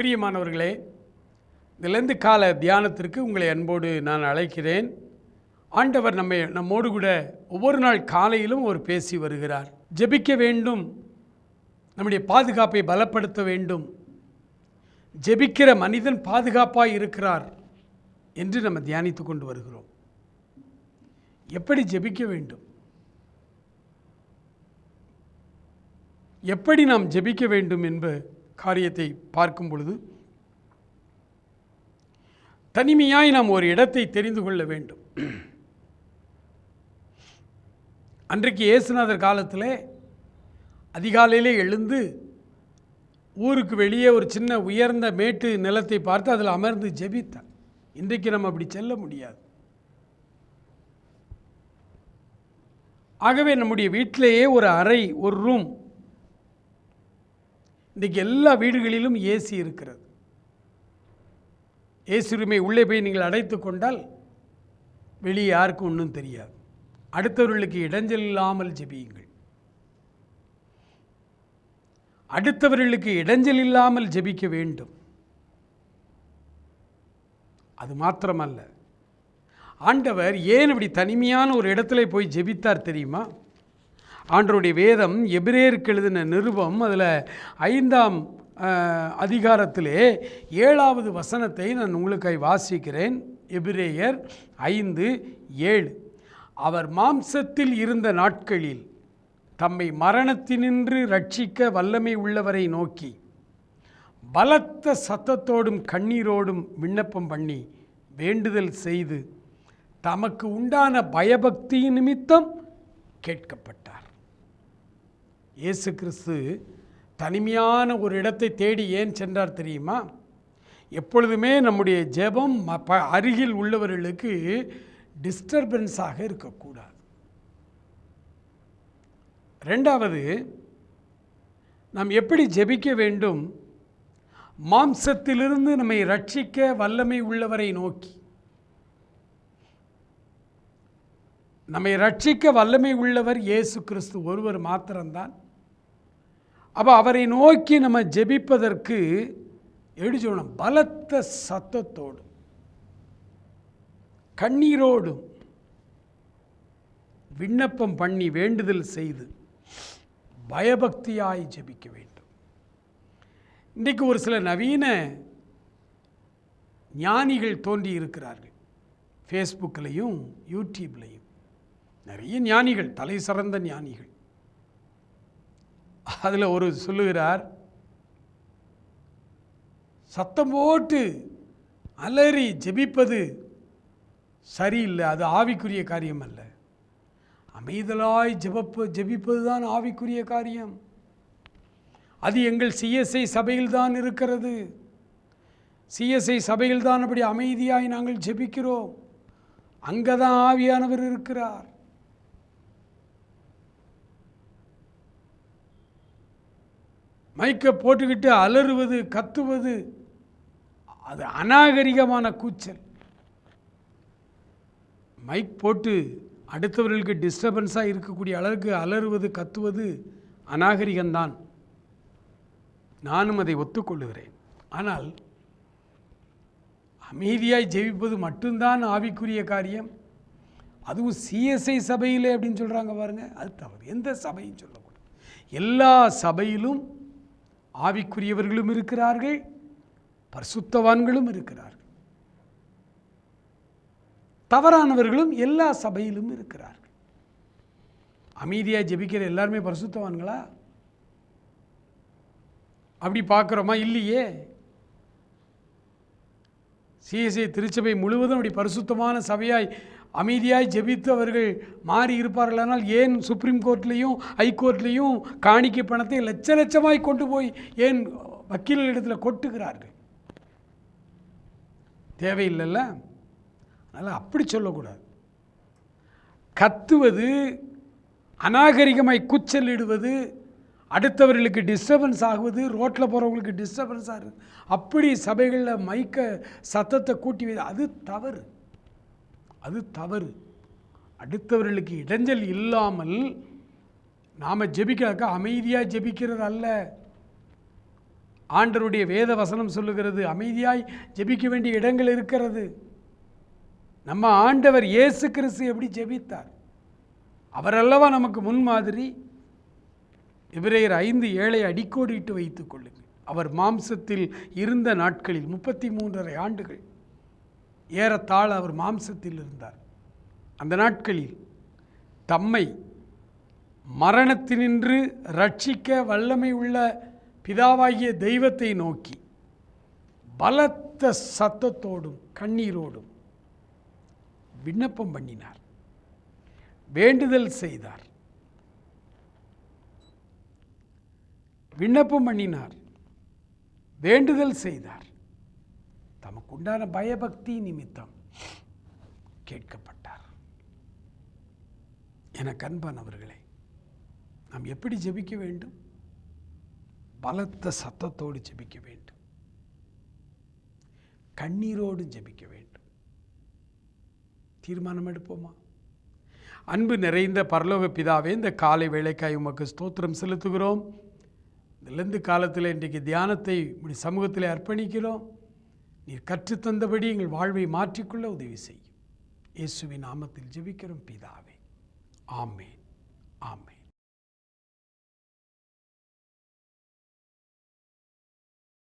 பிரியமானவர்களே இதிலிருந்து கால தியானத்திற்கு உங்களை அன்போடு நான் அழைக்கிறேன். ஆண்டவர் நம்மை நம்மோடு கூட ஒவ்வொரு நாள் காலையிலும் அவர் பேசி வருகிறார். ஜெபிக்க வேண்டும். நம்முடைய பாதுகாப்பை பலப்படுத்த வேண்டும். ஜெபிக்கிற மனிதன் பாதுகாப்பாக இருக்கிறார் என்று நம்ம தியானித்து கொண்டு வருகிறோம். எப்படி ஜெபிக்க வேண்டும்? எப்படி நாம் ஜெபிக்க வேண்டும் என்பது காரியத்தை பார்க்கும் பொழுது தனிமையாய் நாம் ஒரு இடத்தை தெரிந்து கொள்ள வேண்டும். அன்றைக்கு இயேசுநாதர் காலத்தில் அதிகாலையிலே எழுந்து ஊருக்கு வெளியே ஒரு சின்ன உயர்ந்த மேட்டு நிலத்தை பார்த்து அதில் அமர்ந்து ஜெபித்தார். இன்றைக்கு நம்ம அப்படி செல்ல முடியாது. ஆகவே நம்முடைய வீட்டிலேயே ஒரு அறை ஒரு ரூம் இன்றைக்கு எல்லா வீடுகளிலும் ஏசி இருக்கிறது. ஏசி உரிமை உள்ளே போய் நீங்கள் அடைத்து கொண்டால் வெளியே யாருக்கும் ஒன்றும் தெரியாது. அடுத்தவர்களுக்கு இடைஞ்சல் இல்லாமல் ஜெபியுங்கள். அடுத்தவர்களுக்கு இடைஞ்சல் இல்லாமல் ஜெபிக்க வேண்டும். அது மாத்திரமல்ல. ஆண்டவர் ஏன் இப்படி தனிமையான ஒரு இடத்துல போய் ஜெபித்தார் தெரியுமா? ஆண்டருடைய வேதம் எபிரேருக்கு எழுதின நிருபம் அதில் ஐந்தாம் அதிகாரத்திலே ஏழாவது வசனத்தை நான் உங்களுக்காய் வாசிக்கிறேன். எபிரேயர் ஐந்து ஏழு. அவர் மாம்சத்தில் இருந்த நாட்களில் தம்மை மரணத்தினின்று ரட்சிக்க வல்லமை உள்ளவரை நோக்கி பலத்த சத்தத்தோடும் கண்ணீரோடும் விண்ணப்பம் பண்ணி வேண்டுதல் செய்து தமக்கு உண்டான பயபக்தியின் நிமித்தம் கேட்கப்பட்டார். இயேசு கிறிஸ்து தனிமையான ஒரு இடத்தை தேடி ஏன் சென்றார் தெரியுமா? எப்பொழுதுமே நம்முடைய ஜெபம் ம- ப- அருகில் உள்ளவர்களுக்கு டிஸ்டர்பன்ஸாக இருக்கக்கூடாது. ரெண்டாவது நாம் எப்படி ஜெபிக்க வேண்டும்? மாம்சத்திலிருந்து நம்மை ரட்சிக்க வல்லமை உள்ளவரை நோக்கி. நம்மை ரட்சிக்க வல்லமை உள்ளவர் இயேசு கிறிஸ்து ஒருவர் மாத்திரம்தான். அப்போ அவரை நோக்கி நம்ம ஜெபிப்பதற்கு எப்படி சொல்லணும் பலத்த சத்தத்தோடும் கண்ணீரோடும் விண்ணப்பம் பண்ணி வேண்டுதல் செய்து பயபக்தியாய் ஜெபிக்க வேண்டும். இன்றைக்கு ஒரு சில நவீன ஞானிகள் தோன்றி இருக்கிறார்கள். ஃபேஸ்புக்கிலையும் யூடியூப்லையும் நிறைய ஞானிகள் தலை சிறந்த ஞானிகள். அதில் ஒரு சொல்லுகிறார் சத்தம் போட்டு அலறி ஜெபிப்பது சரியில்லை அது ஆவிக்குரிய காரியம் அல்ல. அமைதலாய் ஜெபப்ப ஜெபிப்பது தான் ஆவிக்குரிய காரியம். அது எங்கள் சிஎஸ்ஐ சபையில் தான் இருக்கிறது. சிஎஸ்ஐ சபையில் தான் அப்படி அமைதியாய் நாங்கள் ஜெபிக்கிறோம். அங்கே தான் ஆவியானவர் இருக்கிறார். மைக்கை போட்டுக்கிட்டு அலறுவது கத்துவது அது அநாகரிகமான கூச்சல். மைக் போட்டு அடுத்தவர்களுக்கு டிஸ்டர்பன்ஸாக இருக்கக்கூடிய அளவுக்கு அலறுவது கத்துவது அநாகரிகம்தான். நானும் அதை ஒத்துக்கொள்ளுகிறேன். ஆனால் அமைதியாய் ஜெயிப்பது மட்டும்தான் ஆவிக்குரிய காரியம். அதுவும் சிஎஸ்ஐ சபையிலே அப்படின்னு சொல்கிறாங்க பாருங்கள் அது தவறு. எந்த சபையும் சொல்லக்கூடாது. எல்லா சபையிலும் ஆவிக்குரியவர்களும் இருக்கிறார்கள் பரிசுத்தவான்களும் இருக்கிறார்கள். தவறானவர்களும் எல்லா சபையிலும் இருக்கிறார்கள். அமைதியாக ஜெபிக்கிற எல்லாருமே பரிசுத்தவான்களா? அப்படி பார்க்குறோமா? இல்லையே. சிஎஸ்ஐ திருச்சபை முழுவதும் அப்படி பரிசுத்தமான சபையாய் அமைதியாய் ஜெபித்தவர்கள் மாறி மாறி இருப்பார்களானால் ஏன் சுப்ரீம் கோர்ட்லேயும் ஹைகோர்ட்லேயும் காணிக்கை பணத்தை லட்ச லட்சமாய் கொண்டு போய் ஏன் வக்கீல்களிடத்தில் கொட்டுகிறார்கள்? தேவையில்லைல்ல. அதனால் அப்படி சொல்லக்கூடாது. கத்துவது அநாகரிகமாய் குச்சலிடுவது அடுத்தவர்களுக்கு டிஸ்டர்பன்ஸ் ஆகுவது ரோட்டில் போகிறவங்களுக்கு டிஸ்டர்பன்ஸ் ஆகுது அப்படி சபைகளில் மைக்க சத்தத்தை கூட்டி வை அது தவறு. அது தவறு. அடுத்தவர்களுக்கு இடைஞ்சல் இல்லாமல் நாம் ஜெபிக்கிறாக்க அமைதியாக ஜெபிக்கிறது அல்ல. ஆண்டருடைய வேத வசனம் சொல்லுகிறது அமைதியாய் ஜெபிக்க வேண்டிய இடங்கள் இருக்கிறது. நம்ம ஆண்டவர் இயேசு கிறிஸ்து எப்படி ஜெபித்தார்? அவரல்லவா நமக்கு முன்மாதிரி? இவரையர் ஐந்து ஏழை அடிக்கோடிட்டு வைத்துக் கொள்ளுங்கள். அவர் மாம்சத்தில் இருந்த நாட்களில் முப்பத்தி மூன்றரை ஆண்டுகள். ஏறத்தாழ அவர் மாம்சத்தில் இருந்தார். அந்த நாட்களில் தம்மை மரணத்தினின்று ரட்சிக்க வல்லமை உள்ள பிதாவாகிய தெய்வத்தை நோக்கி பலத்த சத்தத்தோடும் கண்ணீரோடும் விண்ணப்பம் பண்ணினார். வேண்டுதல் செய்தார். விண்ணப்பம் பண்ணினார். வேண்டுதல் செய்தார். தமக்குண்டான பயபக்தி நிமித்தம் கேட்கப்பட்டார். எனக்கு அவர்களே நாம் எப்படி ஜெபிக்க வேண்டும்? பலத்த சத்தத்தோடு ஜெபிக்க வேண்டும். கண்ணீரோடு ஜெபிக்க வேண்டும். தீர்மானம் எடுப்போமா? அன்பு நிறைந்த பரலோக பிதாவே இந்த காலை வேலைக்காய் உமக்கு ஸ்தோத்திரம் செலுத்துகிறோம். இதிலிருந்து காலத்தில் இன்றைக்கு தியானத்தை இப்படி சமூகத்தில் அர்ப்பணிக்கிறோம். நீர் கற்றுத்தந்தபடி எங்கள் வாழ்வை மாற்றிக்கொள்ள உதவி செய்யும். இயேசுவின் நாமத்தில் ஜெபிக்கிறோம் பிதாவே. ஆமேன். ஆமேன்.